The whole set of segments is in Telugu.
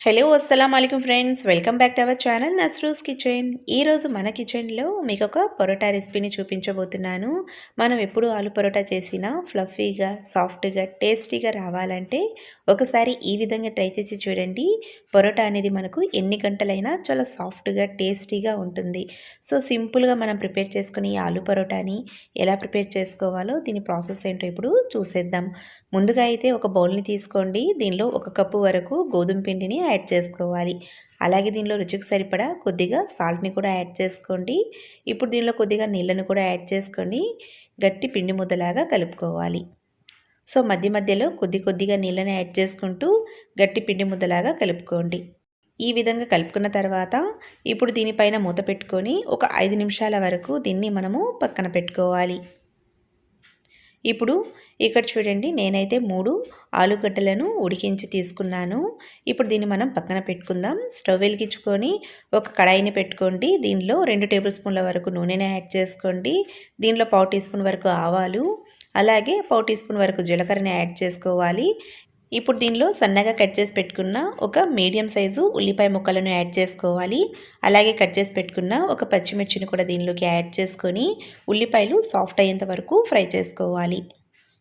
హలో అస్సలం అయికం friends welcome back to our channel Nasru's kitchen ఈరోజు మన కిచెన్లో మీకు ఒక పొరోటా రెసిపీని చూపించబోతున్నాను. మనం ఎప్పుడు ఆలు పరోటా చేసినా ఫ్లఫీగా సాఫ్ట్గా టేస్టీగా రావాలంటే ఒకసారి ఈ విధంగా ట్రై చేసి చూడండి. పొరోటా అనేది మనకు ఎన్ని గంటలైనా చాలా సాఫ్ట్గా టేస్టీగా ఉంటుంది. సో సింపుల్గా మనం ప్రిపేర్ చేసుకుని ఈ ఆలు పరోటాని ఎలా ప్రిపేర్ చేసుకోవాలో దీని ప్రాసెస్ ఏంటో ఇప్పుడు చూసేద్దాం. ముందుగా అయితే ఒక బౌల్ని తీసుకోండి. దీనిలో ఒక కప్పు వరకు గోధుమ పిండిని యాడ్ చేసుకోవాలి. అలాగే దీనిలో రుచికి సరిపడా కొద్దిగా సాల్ట్ని కూడా యాడ్ చేసుకోండి. ఇప్పుడు దీనిలో కొద్దిగా నీళ్ళను కూడా యాడ్ చేసుకొని గట్టి పిండి ముద్దలాగా కలుపుకోవాలి. సో మధ్య మధ్యలో కొద్ది కొద్దిగా నీళ్ళని యాడ్ చేసుకుంటూ గట్టి పిండి ముద్దలాగా కలుపుకోండి. ఈ విధంగా కలుపుకున్న తర్వాత ఇప్పుడు దీనిపైన మూత పెట్టుకొని ఒక ఐదు నిమిషాల వరకు దీన్ని మనము పక్కన పెట్టుకోవాలి. ఇప్పుడు ఇక్కడ చూడండి నేనైతే మూడు ఆలుగడ్డలను ఉడికించి తీసుకున్నాను. ఇప్పుడు దీన్ని మనం పక్కన పెట్టుకుందాం. స్టవ్ వెలిగించుకొని ఒక కడాయిని పెట్టుకోండి. దీనిలో రెండు టేబుల్ స్పూన్ల వరకు నూనెని యాడ్ చేసుకోండి. దీనిలో పావు టీ స్పూన్ వరకు ఆవాలు అలాగే పావు టీ స్పూన్ వరకు జీలకర్రని యాడ్ చేసుకోవాలి. ఇప్పుడు దీనిలో సన్నగా కట్ చేసి పెట్టుకున్న ఒక మీడియం సైజు ఉల్లిపాయ ముక్కలను యాడ్ చేసుకోవాలి. అలాగే కట్ చేసి పెట్టుకున్న ఒక పచ్చిమిర్చిని కూడా దీనిలోకి యాడ్ చేసుకొని ఉల్లిపాయలు సాఫ్ట్ అయ్యేంత వరకు ఫ్రై చేసుకోవాలి.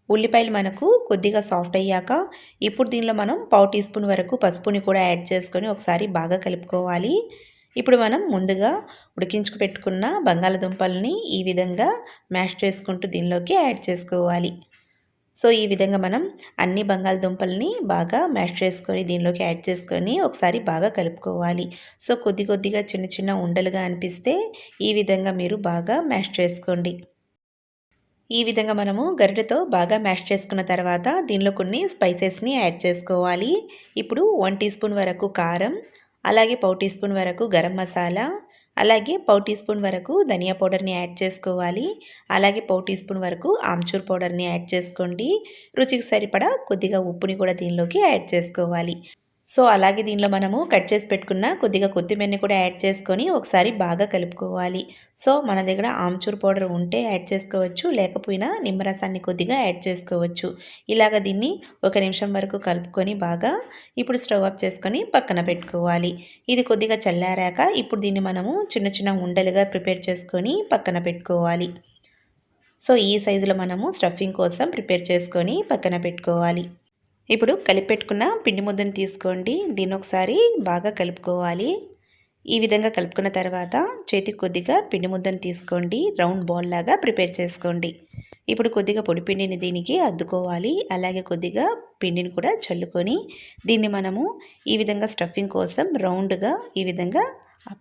ఉల్లిపాయలు మనకు కొద్దిగా సాఫ్ట్ అయ్యాక ఇప్పుడు దీనిలో మనం పావు టీ స్పూన్ వరకు పసుపుని కూడా యాడ్ చేసుకొని ఒకసారి బాగా కలుపుకోవాలి. ఇప్పుడు మనం ముందుగా ఉడికించుకు పెట్టుకున్న బంగాళదుంపల్ని ఈ విధంగా మ్యాష్ చేసుకుంటూ దీనిలోకి యాడ్ చేసుకోవాలి. సో ఈ విధంగా మనం అన్ని బంగాళదుంపల్ని బాగా మ్యాష్ చేసుకొని దీనిలోకి యాడ్ చేసుకొని ఒకసారి బాగా కలుపుకోవాలి. సో కొద్ది కొద్దిగా చిన్న చిన్న ఉండలుగా అనిపిస్తే ఈ విధంగా మీరు బాగా మ్యాష్ చేసుకోండి. ఈ విధంగా మనము గరిటెతో బాగా మ్యాష్ చేసుకున్న తర్వాత దీనిలో కొన్ని స్పైసెస్ని యాడ్ చేసుకోవాలి. ఇప్పుడు వన్ టీ స్పూన్ వరకు కారం అలాగే పావు టీ స్పూన్ వరకు గరం మసాలా అలాగే పావు టీ స్పూన్ వరకు ధనియా పౌడర్ని యాడ్ చేసుకోవాలి. అలాగే పావు టీ స్పూన్ వరకు ఆమ్చూర్ పౌడర్ని యాడ్ చేసుకోండి. రుచికి సరిపడా కొద్దిగా ఉప్పుని కూడా దీనిలోకి యాడ్ చేసుకోవాలి. సో అలాగే దీనిలో మనము కట్ చేసి పెట్టుకున్న కొద్దిగా కొత్తిమీరని కూడా యాడ్ చేసుకొని ఒకసారి బాగా కలుపుకోవాలి. సో మన దగ్గర ఆమ్చూర్ పౌడర్ ఉంటే యాడ్ చేసుకోవచ్చు లేకపోయినా నిమ్మరసాన్ని కొద్దిగా యాడ్ చేసుకోవచ్చు. ఇలాగ దీన్ని ఒక నిమిషం వరకు కలుపుకొని బాగా ఇప్పుడు స్టవ్ ఆఫ్ చేసుకొని పక్కన పెట్టుకోవాలి. ఇది కొద్దిగా చల్లారాక ఇప్పుడు దీన్ని మనము చిన్న చిన్న ఉండలుగా ప్రిపేర్ చేసుకొని పక్కన పెట్టుకోవాలి. సో ఈ సైజులో మనము స్టఫింగ్ కోసం ప్రిపేర్ చేసుకొని పక్కన పెట్టుకోవాలి. ఇప్పుడు కలిపెట్టుకున్న పిండి ముద్దను తీసుకోండి. దీన్ని ఒకసారి బాగా కలుపుకోవాలి. ఈ విధంగా కలుపుకున్న తర్వాత చేతికి కొద్దిగా పిండి ముద్దను తీసుకోండి. రౌండ్ బాల్ లాగా ప్రిపేర్ చేసుకోండి. ఇప్పుడు కొద్దిగా పొడి పిండిని దీనికి అద్దుకోవాలి. అలాగే కొద్దిగా పిండిని కూడా చల్లుకొని దీన్ని మనము ఈ విధంగా స్టఫింగ్ కోసం రౌండ్గా ఈ విధంగా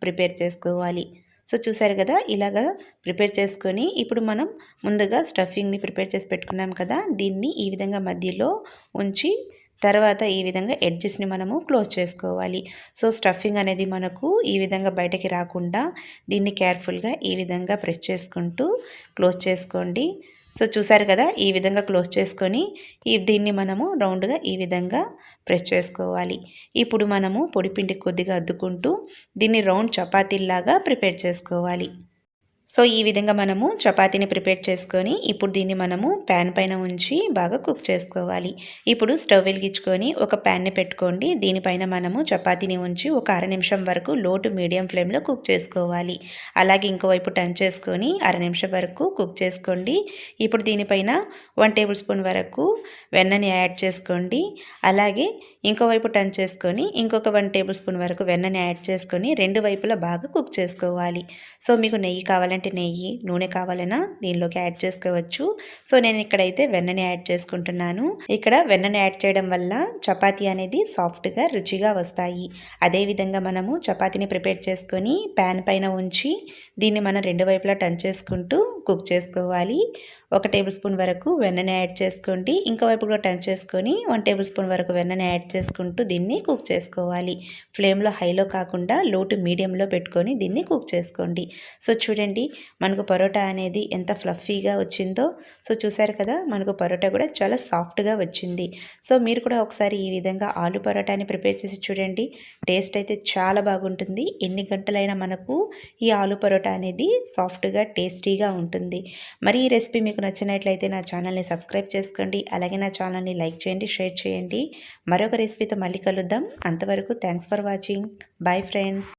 ప్రిపేర్ చేసుకోవాలి. సో చూసారు కదా ఇలాగా ప్రిపేర్ చేసుకొని ఇప్పుడు మనం ముందుగా స్టఫింగ్ని ప్రిపేర్ చేసి పెట్టుకున్నాం కదా దీన్ని ఈ విధంగా మధ్యలో ఉంచి తర్వాత ఈ విధంగా ఎడ్జెస్ని మనము క్లోజ్ చేసుకోవాలి. సో స్టఫింగ్ అనేది మనకు ఈ విధంగా బయటకి రాకుండా దీన్ని కేర్ఫుల్గా ఈ విధంగా ప్రెస్ చేసుకుంటూ క్లోజ్ చేసుకోండి. సో చూసారు కదా ఈ విధంగా క్లోజ్ చేసుకొని ఈ దీన్ని మనము రౌండ్గా ఈ విధంగా ప్రెస్ చేసుకోవాలి. ఇప్పుడు మనము పొడిపిండి కొద్దిగా అద్దుకుంటూ దీన్ని రౌండ్ చపాతీలాగా ప్రిపేర్ చేసుకోవాలి. సో ఈ విధంగా మనము చపాతీని ప్రిపేర్ చేసుకొని ఇప్పుడు దీన్ని మనము ప్యాన్ పైన ఉంచి బాగా కుక్ చేసుకోవాలి. ఇప్పుడు స్టవ్ వెలిగించుకొని ఒక ప్యాన్ని పెట్టుకోండి. దీనిపైన మనము చపాతీని ఉంచి ఒక అర నిమిషం వరకు లోటు మీడియం ఫ్లేమ్లో కుక్ చేసుకోవాలి. అలాగే ఇంకోవైపు టర్న్ చేసుకొని అర నిమిషం వరకు కుక్ చేసుకోండి. ఇప్పుడు దీనిపైన వన్ టేబుల్ స్పూన్ వరకు వెన్నని యాడ్ చేసుకోండి. అలాగే ఇంకోవైపు టర్న్ చేసుకొని ఇంకొక వన్ టేబుల్ స్పూన్ వరకు వెన్నని యాడ్ చేసుకొని రెండు వైపులా బాగా కుక్ చేసుకోవాలి. సో మీకు నెయ్యి కావాలంటే కావాలంటే నెయ్యి నూనె కావాలన్నా దీనిలోకి యాడ్ చేసుకోవచ్చు. సో నేను ఇక్కడైతే వెన్నని యాడ్ చేసుకుంటున్నాను. ఇక్కడ వెన్నని యాడ్ చేయడం వల్ల చపాతీ అనేది సాఫ్ట్గా రుచిగా వస్తాయి. అదేవిధంగా మనము చపాతీని ప్రిపేర్ చేసుకొని ప్యాన్ పైన ఉంచి దీన్ని మనం రెండు వైపులా టర్న్ చేసుకుంటూ కుక్ చేసుకోవాలి. ఒక టేబుల్ స్పూన్ వరకు వెన్నని యాడ్ చేసుకోండి. ఇంకో వైపు కూడా టర్న్ చేసుకొని వన్ టేబుల్ స్పూన్ వరకు వెన్నని యాడ్ చేసుకుంటూ దీన్ని కుక్ చేసుకోవాలి. ఫ్లేమ్లో హైలో కాకుండా లోటు మీడియంలో పెట్టుకొని దీన్ని కుక్ చేసుకోండి. సో చూడండి మనకు పరోటా అనేది ఎంత ఫ్లఫీగా వచ్చిందో సో చూసారు కదా మనకు పరోటా కూడా చాలా సాఫ్ట్గా వచ్చింది. సో మీరు కూడా ఒకసారి ఈ విధంగా ఆలు పరోటాని ప్రిపేర్ చేసి చూడండి. టేస్ట్ అయితే చాలా బాగుంటుంది. ఎన్ని గంటలైనా మనకు ఈ ఆలు పరోటా అనేది సాఫ్ట్గా టేస్టీగా ఉంటుంది. మరి ఈ రెసిపీ మీకు నచ్చినట్లయితే నా ఛానల్ని సబ్స్క్రైబ్ చేసుకోండి. అలాగే నా ఛానల్ని లైక్ చేయండి షేర్ చేయండి. మరొక రెసిపీతో మళ్ళీ కలుద్దాం. అంతవరకు thanks for watching. Bye friends.